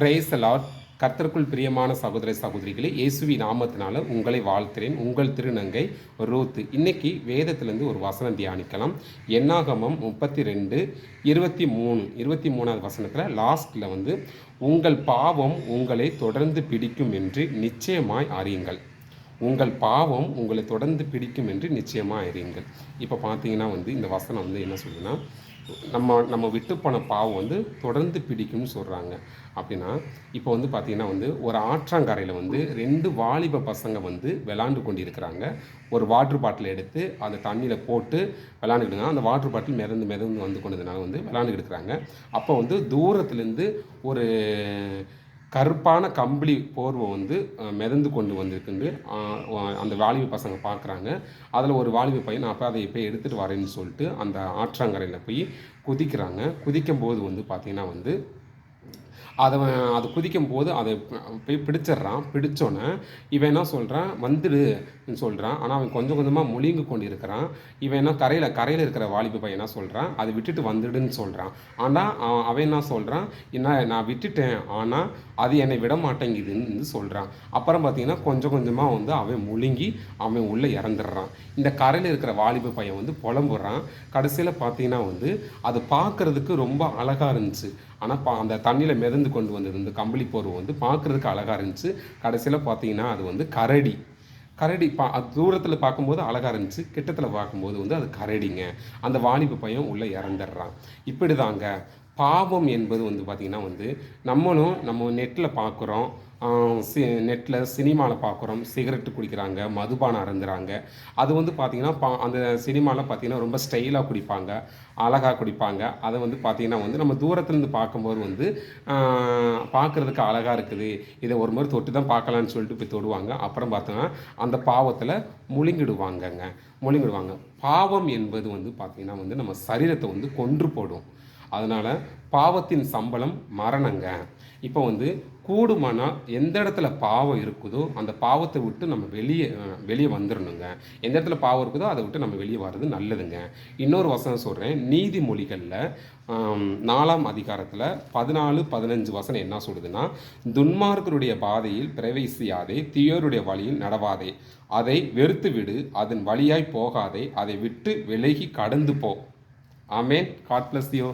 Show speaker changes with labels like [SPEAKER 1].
[SPEAKER 1] Brace Lord கர்த்தருக்குள் பிரியமான சகோதர சகோதரிகளே இயேசுவி நாமத்தினால உங்களை வாழ்த்துறேன். உங்கள் திருநங்கை ரோத்து. இன்னைக்கு வேதத்திலேருந்து ஒரு வசனம் தியானிக்கலாம். எண்ணாகமம் முப்பத்தி ரெண்டு இருபத்தி மூணு இருபத்தி மூணாவது வசனத்தில் லாஸ்ட்டில் வந்து உங்கள் பாவம் உங்களை தொடர்ந்து பிடிக்கும் என்று நிச்சயமாய் அறியுங்கள். உங்கள் பாவம் உங்களை தொடர்ந்து பிடிக்கும் என்று நிச்சயமாக அறியுங்கள். இப்போ பார்த்தீங்கன்னா வந்து இந்த வசனம் வந்து என்ன சொல்லுதுன்னா நம்ம நம்ம விட்டு போன பாவம் வந்து தொடர்ந்து பிடிக்கும்னு சொல்கிறாங்க அப்படின்னா இப்போ வந்து பார்த்தீங்கன்னா வந்து ஒரு ஆற்றாங்கரையில் வந்து ரெண்டு வாலிப பசங்க வந்து விளாண்டு கொண்டு இருக்கிறாங்க ஒரு வாட்ரு பாட்டில் எடுத்து அந்த தண்ணியில் போட்டு விளாண்டுக்கிட்டு அந்த வாட்ரு பாட்டில் மிதந்து மிதந்து வந்து கொண்டதுனால வந்து விளாண்டுக்கிட்டு இருக்கிறாங்க. அப்போ வந்து தூரத்துலேருந்து ஒரு கருப்பான கம்பளி போர்வை வந்து மிதந்து கொண்டு வந்திருக்குன்னு அந்த வாலிப பசங்க பார்க்குறாங்க. அதில் ஒரு வாலிப பையன் நான் அப்போ அதை போய் எடுத்துகிட்டு வரேன்னு சொல்லிட்டு அந்த ஆற்றங்கரையில் போய் குதிக்கிறாங்க. குதிக்கும் போது வந்து பார்த்திங்கன்னா வந்து அதை அவன் அது குதிக்கும் போது அதை போய் பிடிச்சிடுறான். பிடிச்சோன்னே இவன் என்ன சொல்கிறான் வந்துடுன்னு சொல்கிறான் ஆனால் அவன் கொஞ்சம் கொஞ்சமாக முழுங்கி கொண்டு இருக்கிறான் இவன் என்ன கரையில் கரையில் இருக்கிற வாலிப பையன் என்ன சொல்கிறான் அதை விட்டுட்டு வந்துடுன்னு சொல்கிறான் ஆனால் அவன் என்ன சொல்கிறான் என்ன நான் விட்டுட்டேன். ஆனால் அது என்னை விட மாட்டேங்குதுன்னு சொல்கிறான் அப்புறம் பார்த்தீங்கன்னா கொஞ்சம் கொஞ்சமாக வந்து அவன் முழுங்கி அவன் உள்ளே இறந்துடுறான். இந்த கரையில் இருக்கிற வாலிப பையன் வந்து புலம்புறான். கடைசியில் பார்த்தீங்கன்னா வந்து அது பார்க்குறதுக்கு ரொம்ப அழகாக இருந்துச்சு. ஆனால் பா அந்த தண்ணியில் மிதந்து கொண்டு வந்தது இந்த கம்பளி போர்வை வந்து பார்க்குறதுக்கு அழகாக இருந்துச்சு. கடைசியில் பார்த்தீங்கன்னா அது வந்து கரடி. கரடி பா தூரத்தில் பார்க்கும்போது அழகாக இருந்துச்சு. கிட்டத்தில் பார்க்கும்போது வந்து அது கரடிங்க. அந்த வாலிப பையன் உள்ளே இறந்துடுறான். இப்படி தாங்க பாவம் என்பது வந்து பார்த்திங்கன்னா வந்து நம்மளும் நம்ம நெட்டில் பார்க்குறோம் சி நெட்டில் சினிமாவில் பார்க்குறோம் சிகரெட்டு குடிக்கிறாங்க மதுபானம் அருந்துறாங்க. அது வந்து பார்த்திங்கன்னா பா அந்த சினிமாவில் பார்த்திங்கன்னா ரொம்ப ஸ்டைலாக குடிப்பாங்க அழகாக குடிப்பாங்க. அதை வந்து பார்த்திங்கன்னா வந்து நம்ம தூரத்துலேருந்து பார்க்கும்போது வந்து பார்க்குறதுக்கு அழகாக இருக்குது. இதை ஒரு மாதிரி தொட்டு தான் பார்க்கலான்னு சொல்லிட்டு போய் தொடுவாங்க. அப்புறம் பார்த்தோன்னா அந்த பாவத்தில் முழுங்கிடுவாங்கங்க. முழுங்கிடுவாங்க. பாவம் என்பது வந்து பார்த்திங்கன்னா வந்து நம்ம சரீரத்தை வந்து கொன்று போடும். அதனால் பாவத்தின் சம்பளம் மரணங்க. இப்போ வந்து கூடுமானால் எந்த இடத்துல பாவம் இருக்குதோ அந்த பாவத்தை விட்டு நம்ம வெளியே வெளியே வந்துடணுங்க எந்த இடத்துல பாவம் இருக்குதோ அதை விட்டு நம்ம வெளியே வர்றது நல்லதுங்க. இன்னொரு வசனம் சொல்கிறேன் நீதிமொழிகளில் நாலாம் அதிகாரத்தில் பதினாலு பதினஞ்சு வசனம் என்ன சொல்லுதுன்னா துன்மார்க்கருடைய பாதையில் பிரவேசியாதே தீயோருடைய வழியில் நடவாதே. அதை வெறுத்து விடு அதன் வழியாய் போகாதே அதை விட்டு விலகி கடந்து போ. ஆமேன். காட் பிளஸ் யோ